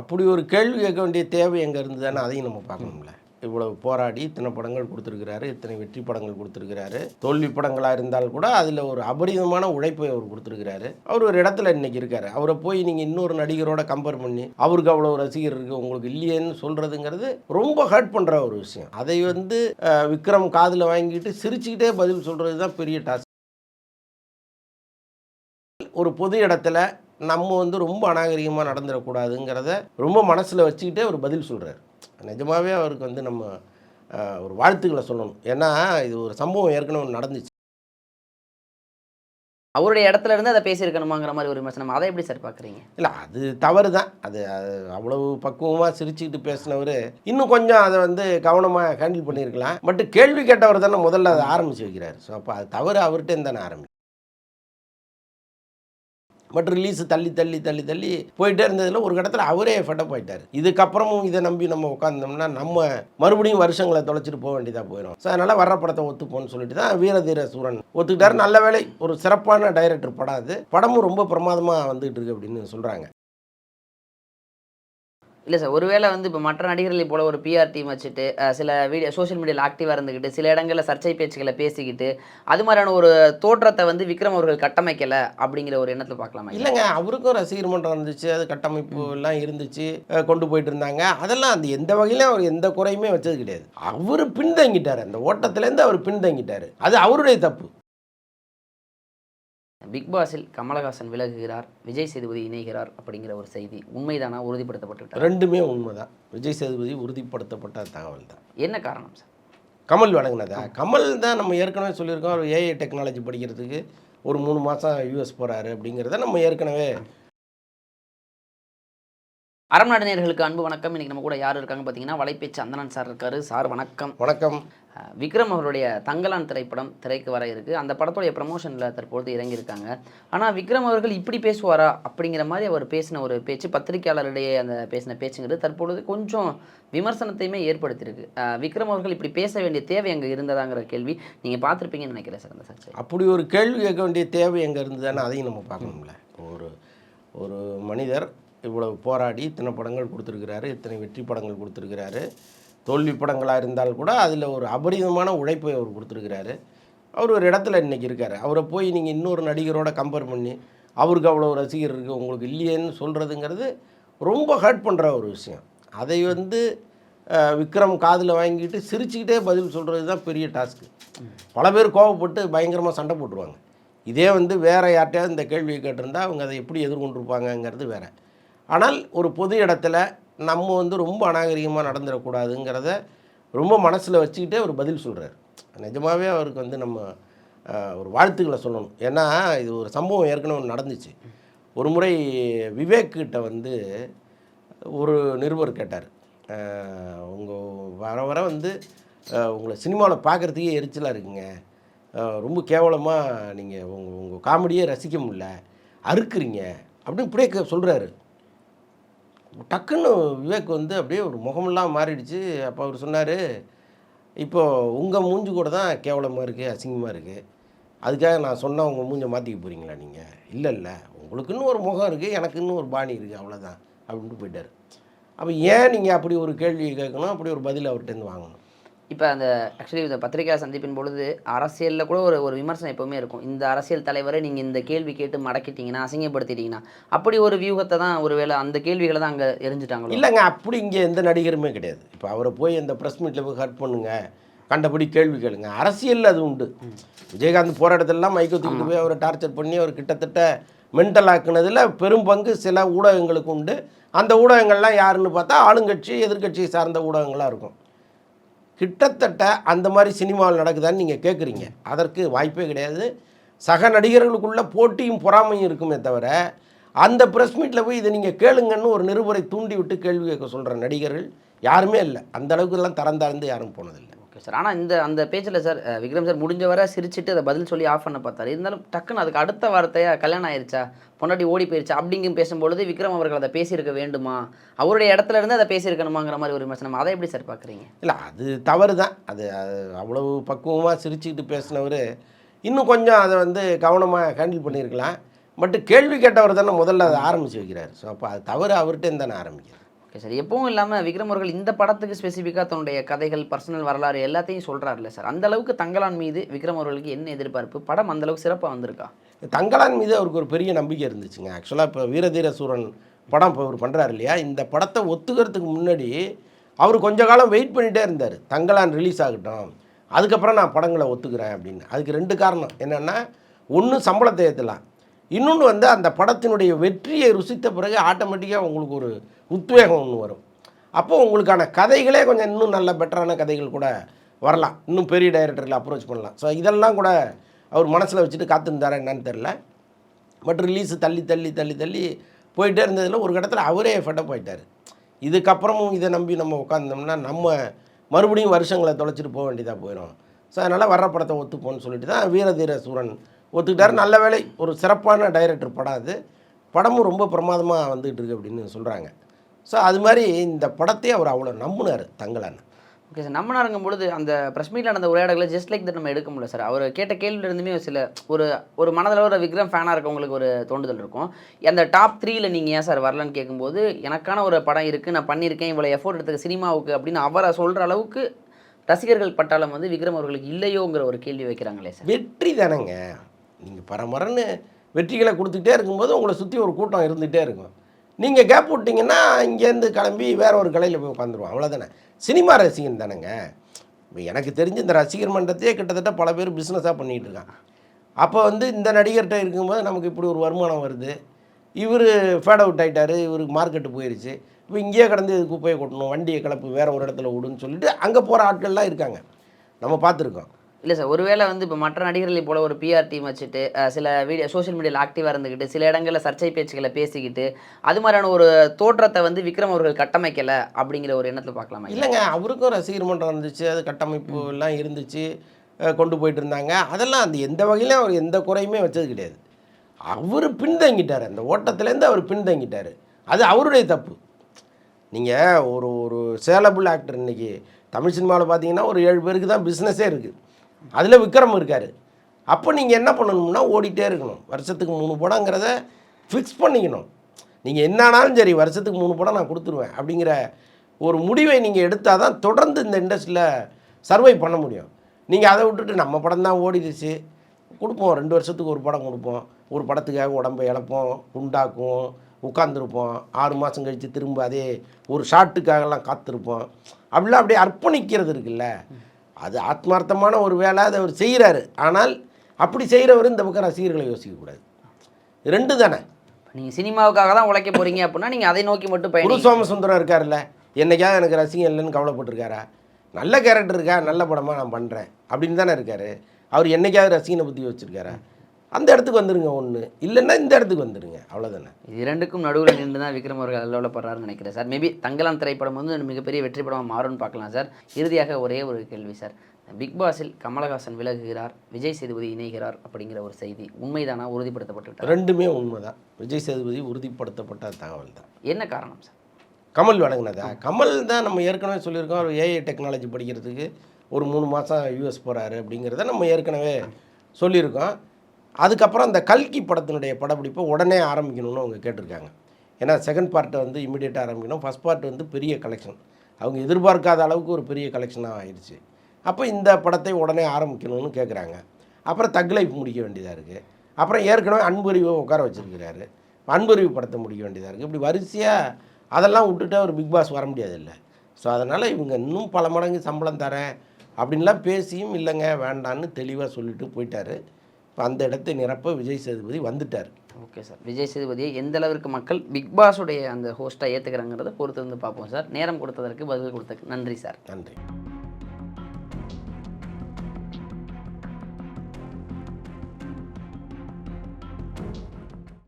அப்படி ஒரு கேள்வி கேட்க வேண்டிய தேவை எங்கே இருந்ததுன்னு அதையும் நம்ம பார்க்கணும்ல. இவ்வளவு போராடி இத்தனை படங்கள் கொடுத்துருக்கிறாரு இத்தனை வெற்றி படங்கள் கொடுத்துருக்கிறாரு. தோல்வி படங்களாக இருந்தால் கூட அதில் ஒரு அபரிதமான உழைப்பை அவர் கொடுத்துருக்கிறாரு. அவர் ஒரு இடத்துல இன்னைக்கு இருக்காரு. அவரை போய் நீங்கள் இன்னொரு நடிகரோட கம்பேர் பண்ணி அவருக்கு அவ்வளோ ரசிகர் இருக்கு உங்களுக்கு இல்லையேன்னு சொல்கிறதுங்கிறது ரொம்ப ஹர்ட் பண்ணுற ஒரு விஷயம். அதை வந்து விக்ரம் காதில் வாங்கிட்டு சிரிச்சுக்கிட்டே பதில் சொல்கிறது தான் பெரிய டாஸ்க் ஒரு பொது இடத்துல நம்ம வந்து ரொம்ப அநாகரிகமாக நடந்துடக்கூடாதுங்கிறத ரொம்ப மனசில் வச்சுக்கிட்டே ஒரு பதில் சொல்கிறார் நிஜமாவே அவருக்கு வந்து நம்ம ஒரு வாழ்த்துக்களை சொல்லணும். ஏன்னா இது ஒரு சம்பவம் ஏற்கனவே நடந்துச்சு. அவருடைய இடத்துல இருந்து அதை பேசியிருக்கணுமாங்கிற மாதிரி ஒரு விமர்சனம். அதை எப்படி சார் பார்க்குறீங்க? இல்லை அது தவறு தான் அது அது அவ்வளவு பக்குவமாக சிரிச்சுக்கிட்டு பேசினவர் இன்னும் கொஞ்சம் அதை வந்து கவனமாக ஹேண்டில் பண்ணியிருக்கலாம். பட் கேள்வி கேட்டவர் தானே முதல்ல அதை ஆரம்பித்து வைக்கிறார். ஸோ அப்போ அது தவறு அவர்கிட்ட தானே ஆரம்பி பட் ரிலீஸ் தள்ளி தள்ளி தள்ளி தள்ளி போயிட்டே இருந்ததில் ஒரு இடத்துல அவரே ஃபட்டப் போயிட்டார். இதுக்கப்புறமும் இதை நம்பி நம்ம உட்காந்தோம்னா நம்ம மறுபடியும் வருஷங்களை தொலைச்சிட்டு போக வேண்டியதாக போயிடும் ஸோ அதனால் வர்ற படத்தை ஒத்துப்போன்னு சொல்லிட்டு தான் வீரதீர சூரன் ஒத்துக்கிட்டார். நல்ல வேலை ஒரு சிறப்பான டைரக்டர் படம் அது படமும் ரொம்ப பிரமாதமாக வந்துகிட்டு இருக்கு அப்படின்னு சொல்கிறாங்க இல்லை சார் ஒருவேளை வந்து இப்போ மற்ற நடிகர்களை போல ஒரு பிஆர் டீம் வச்சுட்டு சில வீடியோ சோஷியல் மீடியாவில் ஆக்டிவாக இருந்துக்கிட்டு சில இடங்களில் சர்ச்சை பேச்சுக்களை பேசிக்கிட்டு அது மாதிரியான ஒரு தோற்றத்தை வந்து விக்ரம் அவர்கள் கட்டமைக்கல அப்படிங்கிற ஒரு எண்ணத்தில் பார்க்கலாமா இல்லை? இல்லைங்க அவருக்கும் ரசிகர் மன்றம் இருந்துச்சு அது கட்டமைப்பு எல்லாம் இருந்துச்சு கொண்டு போயிட்டு இருந்தாங்க. அதெல்லாம் அந்த எந்த வகையிலும் அவர் எந்த குறையுமே வச்சது கிடையாது. அவர் பின்தங்கிட்டார் அந்த ஓட்டத்துலேருந்து அவர் பின்தங்கிட்டார். அது அவருடைய தப்பு. பிக் பாஸில் கமலஹாசன் விலகுகிறார் விஜய் சேதுபதி இணைகிறார் அப்படிங்கிற ஒரு செய்தி உண்மைதானா உறுதிப்படுத்தப்பட்டு ரெண்டுமே உண்மைதான். விஜய் சேதுபதி உறுதிப்படுத்தப்பட்ட தகவல் தான். என்ன காரணம் சார்? கமல் வழங்கினதா? கமல் தான் நம்ம ஏற்கனவே சொல்லியிருக்கோம் அவர் ஏஐ டெக்னாலஜி படிக்கிறதுக்கு ஒரு மூணு மாதம் யூஎஸ் போகிறாரு அப்படிங்கிறத நம்ம ஏற்கனவே அறம் நேயர்களுக்கு அன்பு வணக்கம். இன்னைக்கு நம்ம கூட யார் இருக்காங்க பார்த்தீங்கன்னா வலைப்பேச்சு அந்தனன் சார் இருக்காரு. சார் வணக்கம். வணக்கம். விக்ரம் அவருடைய தங்கலான் திரைப்படம் திரைக்கு வர இருக்கு. அந்த படத்துடைய ப்ரமோஷனில் தற்பொழுது இறங்கியிருக்காங்க. ஆனால் விக்ரம் அவர்கள் இப்படி பேசுவாரா அப்படிங்கிற மாதிரி அவர் பேசின ஒரு பேச்சு பத்திரிகையாளரிடையே அந்த பேசின பேச்சுங்கிறது தற்பொழுது கொஞ்சம் விமர்சனத்தையுமே ஏற்படுத்தியிருக்கு. விக்ரம் அவர்கள் இப்படி பேச வேண்டிய தேவை அங்கே இருந்ததாங்கிற கேள்வி நீங்கள் பார்த்துருப்பீங்கன்னு நினைக்கிறேன் சார் அந்த சர்ச்சை. அப்படி ஒரு கேள்வி கேட்க வேண்டிய தேவை எங்கே இருந்ததுன்னு அதையும் நம்ம பார்க்கணும்ல. ஒரு ஒரு மனிதர் இவ்வளவு போராடி இத்தனை படங்கள் கொடுத்துருக்கிறாரு இத்தனை வெற்றி படங்கள் கொடுத்துருக்கிறாரு. தோல்வி படங்களாக இருந்தால் கூட அதில் ஒரு அபரிதமான உழைப்பை அவர் கொடுத்துருக்கிறாரு. அவர் ஒரு இடத்துல இன்னைக்கு இருக்கார். அவரை போய் நீங்கள் இன்னொரு நடிகரோட கம்பேர் பண்ணி அவருக்கு அவ்வளோ ரசிகர் இருக்குது உங்களுக்கு இல்லையேன்னு சொல்கிறதுங்கிறது ரொம்ப ஹர்ட் பண்ணுற ஒரு விஷயம். அதை வந்து விக்ரம் காதில் வாங்கிட்டு சிரிச்சுக்கிட்டே பதில் சொல்கிறது தான் பெரிய டாஸ்க்கு பல பேர் கோவப்பட்டு பயங்கரமாக சண்டை போட்டுருவாங்க. இதே வந்து வேறு யார்கிட்டயாவது இந்த கேள்வியை கேட்டிருந்தா அவங்க அதை எப்படி எதிர்கொண்டிருப்பாங்கங்கிறது வேறு. ஆனால் ஒரு பொது இடத்துல நம்ம வந்து ரொம்ப அநாகரிகமாக நடந்துடக்கூடாதுங்கிறத ரொம்ப மனசில் வச்சுக்கிட்டே அவர் பதில் சொல்கிறார் நிஜமாகவே அவருக்கு வந்து நம்ம ஒரு வாழ்த்துக்களை சொல்லணும். ஏன்னா இது ஒரு சம்பவம் ஏற்கனவே நடந்துச்சு. ஒரு முறை விவேக் கிட்ட வந்து ஒரு நிருபர் கேட்டார். உங்கள் வர வர வந்து உங்களை சினிமாவில் பார்க்குறதுக்கே எரிச்சலாக இருக்குங்க. ரொம்ப கேவலமாக நீங்கள் உங்கள் உங்கள் காமெடியே ரசிக்க முடியல. அறுக்குறீங்க. அப்படின்னு இப்படியே சொல்கிறாரு டக்குன்னு விவேக் வந்து அப்படியே ஒரு முகமெல்லாம் மாறிடுச்சு. அப்போ அவர் சொன்னார் இப்போது உங்கள் மூஞ்சி கூட தான் கேவலமாக இருக்குது அசிங்கமாக இருக்குது அதுக்காக நான் சொன்னால் உங்கள் மூஞ்சை மாற்றிக்க போகிறீங்களா நீங்கள் இல்லை இல்லை. உங்களுக்குன்னு ஒரு முகம் இருக்குது எனக்குன்னு ஒரு பாணி இருக்குது அவ்வளோதான் அப்படின்ட்டு போயிட்டார். அப்போ ஏன் நீங்கள் அப்படி ஒரு கேள்வி கேட்கணும்? அப்படி ஒரு பதில் அவர்கிட்டேருந்து வாங்கணும். இப்போ அந்த ஆக்சுவலி இந்த பத்திரிகையாளர் சந்திப்பின் பொழுது அரசியலில் கூட ஒரு ஒரு விமர்சனம் எப்போவுமே இருக்கும். இந்த அரசியல் தலைவரை நீங்கள் இந்த கேள்வி கேட்டு மடக்கிட்டீங்கன்னா அசிங்கப்படுத்திட்டீங்கன்னா அப்படி ஒரு வியூகத்தை தான் ஒருவேளை அந்த கேள்விகளை தான் அங்கே எரிஞ்சிட்டாங்களோ? இல்லைங்க அப்படி இங்கே எந்த நடிகருமே கிடையாது. இப்போ அவரை போய் அந்த ப்ரெஸ் மீட்டில் போய் ஹர்ட் பண்ணுங்க கண்டபடி கேள்வி கேளுங்க. அரசியலில் அது உண்டு. விஜயகாந்த் போராட்டத்திலலாம் மைக்க தூக்கிட்டு போய் அவரை டார்ச்சர் பண்ணி அவர் கிட்டத்தட்ட மென்டல் ஆக்குனதில் பெரும் பங்கு சில ஊடகங்களுக்கு உண்டு. அந்த ஊடகங்கள்லாம் யாருன்னு பார்த்தா ஆளுங்கட்சி எதிர்கட்சியை சார்ந்த ஊடகங்களாக இருக்கும். கிட்டத்தட்ட அந்த மாதிரி சினிமாவில் நடக்குதான்னு நீங்கள் கேட்குறீங்க அதற்கு வாய்ப்பே கிடையாது. சக நடிகர்களுக்குள்ள போட்டியும் பொறாமையும் இருக்குமே தவிர அந்த ப்ரெஸ் மீட்டில் போய் இதை நீங்கள் கேளுங்கன்னு ஒரு நிருபரை தூண்டி விட்டு கேள்வி கேட்க சொல்கிற நடிகர்கள் யாருமே இல்லை. அந்த அளவுக்குலாம் தரம் தாழ்ந்து யாரும் போனதில்லை. Okay sir. ஆனால் இந்த அந்த பேச்சில் சார் விக்ரம் சார் முடிஞ்சவரை சிரிச்சிட்டு அதை பதில் சொல்லி ஆஃப் பண்ண பார்த்தாரு. இருந்தாலும் டக்குன்னு அதுக்கு அடுத்த வார்த்தையாக கல்யாணம் ஆயிடுச்சா பொண்டாட்டி ஓடி போயிருச்சா? அப்படிங்கும் பேசும்பொழுது விக்ரம் அவர்கள் அதை பேசியிருக்க வேண்டுமா? அவருடைய இடத்துல இருந்து அதை பேசியிருக்கணுமாங்கிற மாதிரி ஒரு விமர்சனம். அதை எப்படி சார் பார்க்குறீங்க? இல்லை அது தவறு தான். அது அவ்வளவு பக்குவமாக சிரிச்சுக்கிட்டு பேசினவர் இன்னும் கொஞ்சம் அதை வந்து கவனமாக ஹேண்டில் பண்ணியிருக்கலாம். பட் கேள்வி கேட்டவர் தானே முதல்ல அதை ஆரம்பித்து வைக்கிறார். ஸோ அப்போ அது தவறு அவர்கிட்ட தானே ஆரம்பிக்கிறார் ஓகே சார். எப்பவும் இல்லாமல் விக்ரம் அவர்கள் இந்த படத்துக்கு ஸ்பெசிஃபிக்காக தன்னுடைய கதைகள் பர்சனல் வரலாறு எல்லாத்தையும் சொல்கிறாருல்ல சார். அந்த அளவுக்கு தங்கலான் மீது விக்ரம் அவர்களுக்கு என்ன எதிர்பார்ப்பு? படம் அந்தளவுக்கு சிறப்பாக வந்திருக்கா? தங்கலான் மீது அவருக்கு ஒரு பெரிய நம்பிக்கை இருந்துச்சுங்க. ஆக்சுவலாக இப்போ வீரதீர சூரன் படம் இப்போ அவர் பண்ணுறாரு இல்லையா? இந்த படத்தை ஒத்துக்கிறதுக்கு முன்னாடி அவர் கொஞ்ச காலம் வெயிட் பண்ணிகிட்டே இருந்தார். தங்கலான் ரிலீஸ் ஆகட்டும் அதுக்கப்புறம் நான் படங்களை ஒத்துக்கிறேன் அப்படின்னு. அதுக்கு ரெண்டு காரணம் என்னென்னா ஒன்று சம்பளத்தை ஏற்றலாம் இன்னொன்று வந்து அந்த படத்தினுடைய வெற்றியை ருசித்த பிறகு ஆட்டோமேட்டிக்காக உங்களுக்கு ஒரு உத்வேகம் ஒன்று வரும். அப்போது உங்களுக்கான கதைகளே கொஞ்சம் இன்னும் நல்ல பெட்டரான கதைகள் கூட வரலாம். இன்னும் பெரிய டைரக்டரில் அப்ரோச் பண்ணலாம். ஸோ இதெல்லாம் கூட அவர் மனசில் வச்சுட்டு காத்திருந்தாரா என்னன்னு தெரில பட் ரிலீஸ் தள்ளி தள்ளி தள்ளி தள்ளி போயிட்டே இருந்ததில் ஒரு கட்டத்தில் அவரே ஃபெட்டப் போயிட்டார். இதுக்கப்புறமும் இதை நம்பி நம்ம உட்காந்தோம்னா நம்ம மறுபடியும் வருஷங்களை தொலைச்சிட்டு போக வேண்டியதாக போயிடும் ஸோ அதனால் வர்ற படத்தை ஒத்துப்போன்னு சொல்லிட்டு தான் வீரதீர சூரன் ஒத்துக்கிட்டாரு. நல்ல வேலை ஒரு சிறப்பான டைரக்டர் படம் அது படமும் ரொம்ப பிரமாதமாக வந்துகிட்டு இருக்கு அப்படின்னு சொல்கிறாங்க ஸோ அது மாதிரி இந்த படத்தையே அவர் அவ்வளோ நம்பினார் தங்கலான்னு ஓகே சார் நம்ம நடக்கும் பொழுது அந்த ப்ரெஸ் மீட்டில் நடந்த உரையாடலை ஜஸ்ட் லைக் தட் நம்ம எடுக்க முடியல சார் அவர் கேட்ட கேள்வியில இருந்துமே சில ஒரு ஒரு மனதில் ஒரு விக்ரம் ஃபேனாக இருக்கவங்களுக்கு ஒரு தோண்டுதல் இருக்கும். அந்த டாப் த்ரீல நீங்கள் ஏன் சார் வரலன்னு கேட்கும்போது எனக்கான ஒரு படம் இருக்குது நான் பண்ணியிருக்கேன் இவ்வளோ எஃபோர்ட் எடுத்துக்க சினிமாவுக்கு அப்படின்னு அவரை சொல்கிற அளவுக்கு ரசிகர்கள் பட்டாளம் வந்து விக்ரம் அவர்களுக்கு இல்லையோங்கிற ஒரு கேள்வி வைக்கிறாங்களே சார் வெற்றி தானேங்க. நீங்கள் பரமரன்னு வெற்றிகளை கொடுத்துக்கிட்டே இருக்கும்போது உங்களை சுற்றி ஒரு கூட்டம் இருந்துகிட்டே இருக்கும். நீங்கள் கேப் விட்டிங்கன்னா இங்கேருந்து கிளம்பி வேற ஒரு கலையில் போய் உட்காந்துருவோம். அவ்வளோதானே சினிமா ரசிகன் தானேங்க. இப்போ எனக்கு தெரிஞ்சு இந்த ரசிகர் மன்றத்தையே கிட்டத்தட்ட பல பேர் பிஸ்னஸாக பண்ணிகிட்டு இருக்காங்க. அப்போ வந்து இந்த நடிகர்கிட்ட இருக்கும்போது நமக்கு இப்படி ஒரு வருமானம் வருது. இவர் ஃபேட் அவுட் ஆகிட்டார் இவருக்கு மார்க்கெட்டு போயிடுச்சு இப்போ இங்கேயே கடந்து இது குப்பையை கொட்டணும் வண்டியை கிளப்பு வேறு ஒரு இடத்துல விடுன்னு சொல்லிட்டு அங்கே போகிற ஆட்கள்லாம் இருக்காங்க. நம்ம பார்த்துருக்கோம். இல்லை சார் ஒருவேளை வந்து இப்போ மற்ற நடிகர்களை போல ஒரு பிஆர் டீம் வச்சுட்டு சில வீடியோ சோஷியல் மீடியாவில் ஆக்டிவாக இருந்துக்கிட்டு சில இடங்களில் சர்ச்சை பேச்சுக்களை பேசிக்கிட்டு அது மாதிரியான ஒரு தோற்றத்தை வந்து விக்ரம் அவர்கள் கட்டமைக்கலை அப்படிங்கிற ஒரு எண்ணத்தில் பார்க்கலாமா? இல்லைங்க அவருக்கும் ரசிகர் மன்றம் இருந்துச்சு அது கட்டமைப்பு எல்லாம் இருந்துச்சு கொண்டு போயிட்டு இருந்தாங்க. அதெல்லாம் அந்த எந்த வகையிலும் அவர் எந்த குறையுமே வச்சது கிடையாது. அவர் பின்தங்கிட்டார் அந்த ஓட்டத்துலேருந்து அவர் பின்தங்கிட்டார். அது அவருடைய தப்பு. நீங்கள் ஒரு ஒரு சேலபிள் ஆக்டர் இன்னைக்கு தமிழ் சினிமாவில் பார்த்தீங்கன்னா ஒரு ஏழு பேருக்கு தான் பிஸ்னஸே இருக்குது அதில் விக்ரம் இருக்கார். அப்போ நீங்கள் என்ன பண்ணணும்னா ஓடிட்டே இருக்கணும். வருஷத்துக்கு மூணு படங்கிறத ஃபிக்ஸ் பண்ணிக்கணும். நீங்கள் என்னானாலும் சரி வருஷத்துக்கு மூணு படம் நான் கொடுத்துருவேன் அப்படிங்கிற ஒரு முடிவை நீங்கள் எடுத்தால் தான் தொடர்ந்து இந்த இண்டஸ்ட்ரியில் சர்வை பண்ண முடியும். நீங்கள் அதை விட்டுட்டு நம்ம படம் தான் ஓடிடுச்சு. கொடுப்போம். ரெண்டு வருஷத்துக்கு ஒரு படம் கொடுப்போம். ஒரு படத்துக்காக உடம்பை இழப்போம் குண்டாக்குவோம் உட்காந்துருப்போம் ஆறு மாதம் கழித்து திரும்ப அதே ஒரு ஷாட்டுக்காகலாம் காத்திருப்போம். அப்படிலாம் அப்படியே அர்ப்பணிக்கிறது இருக்குல்ல. அது ஆத்மார்த்தமான ஒரு வேலை அதை அவர் செய்கிறாரு. ஆனால் அப்படி செய்கிறவர் இந்த பக்கம் ரசிகர்களை யோசிக்கக்கூடாது ரெண்டு தானே? நீங்கள் சினிமாவுக்காக தான் உழைக்க போறீங்க அப்படின்னா நீங்கள் அதை நோக்கி மட்டும் குரு பயணி சோமசுந்தரம் இருக்கார்ல என்னைக்காவது எனக்கு ரசிகன் இல்லைன்னு கவலைப்பட்டிருக்காரா? நல்ல கேரக்டர் இருக்கா? நல்ல படமாக நான் பண்ணுறேன் அப்படின்னு தானே இருக்காரு. அவர் என்னைக்காவது ரசிகனை பற்றி யோசிச்சிருக்காரா? அந்த இடத்துக்கு வந்துருங்க ஒன்று இல்லைன்னா இந்த இடத்துக்கு வந்துடுங்க அவ்வளோதானே இது இரண்டுக்கும் நடுவில் நின்று தான் விக்ரம் அவர்கள் அல்லவலப்படுறாருன்னு நினைக்கிறேன் சார். மேபி தங்கலான் திரைப்படம் வந்து மிகப்பெரிய வெற்றி படமாக மாறும்னு பார்க்கலாம் சார். இறுதியாக ஒரே ஒரு கேள்வி சார். பிக் பாஸில் கமலஹாசன் விலகுகிறார் விஜய் சேதுபதி இணைகிறார் அப்படிங்கிற ஒரு செய்தி உண்மைதானா உறுதிப்படுத்தப்பட்டு ரெண்டுமே உண்மைதான். விஜய் சேதுபதி உறுதிப்படுத்தப்பட்ட தகவல் தான். என்ன காரணம் சார்? கமல் வழங்கினதா கமல் தான் நம்ம ஏற்கனவே சொல்லியிருக்கோம் அவர் ஏஐ டெக்னாலஜி படிக்கிறதுக்கு ஒரு மூணு மாதம் யூஎஸ் போகிறாரு அப்படிங்கிறத நம்ம ஏற்கனவே சொல்லியிருக்கோம். அதுக்கப்புறம் அந்த கல்கி படத்தினுடைய படப்பிடிப்பை உடனே ஆரம்பிக்கணும்னு அவங்க கேட்டிருக்காங்க. ஏன்னா செகண்ட் பார்ட்டை வந்து இமீடியட்டாக ஆரம்பிக்கணும். ஃபஸ்ட் பார்ட் வந்து பெரிய கலெக்ஷன் அவங்க எதிர்பார்க்காத அளவுக்கு ஒரு பெரிய கலெக்ஷனாக ஆயிடுச்சு. அப்போ இந்த படத்தை உடனே ஆரம்பிக்கணும்னு கேட்குறாங்க அப்புறம் தக் லைஃப் முடிக்க வேண்டியதாக இருக்குது அப்புறம் ஏற்கனவே அன்பறிவை உட்கார வச்சிருக்கிறாரு. அன்பறிவு படத்தை முடிக்க வேண்டியதாக இருக்குது இப்படி வரிசையாக அதெல்லாம் விட்டுட்டு அவர் பிக் பாஸ் வர முடியாது இல்லை ஸோ அதனால் இவங்க இன்னும் பல மடங்கு சம்பளம் தரேன் அப்படின்லாம் பேசியும் இல்லைங்க வேண்டான்னு தெளிவாக சொல்லிட்டு போயிட்டாரு. இப்போ அந்த இடத்தை நிரப்ப விஜய் சேதுபதி வந்துட்டார். Okay sir. விஜய் சேதுபதியை எந்த அளவிற்கு மக்கள் பிக் பாஸுடைய அந்த ஹோஸ்ட்டாக ஏற்றுக்கிறாங்கிறத பொறுத்து வந்து பார்ப்போம் சார். நேரம் கொடுத்ததற்கு பதில் கொடுத்ததுக்கு நன்றி சார். நன்றி.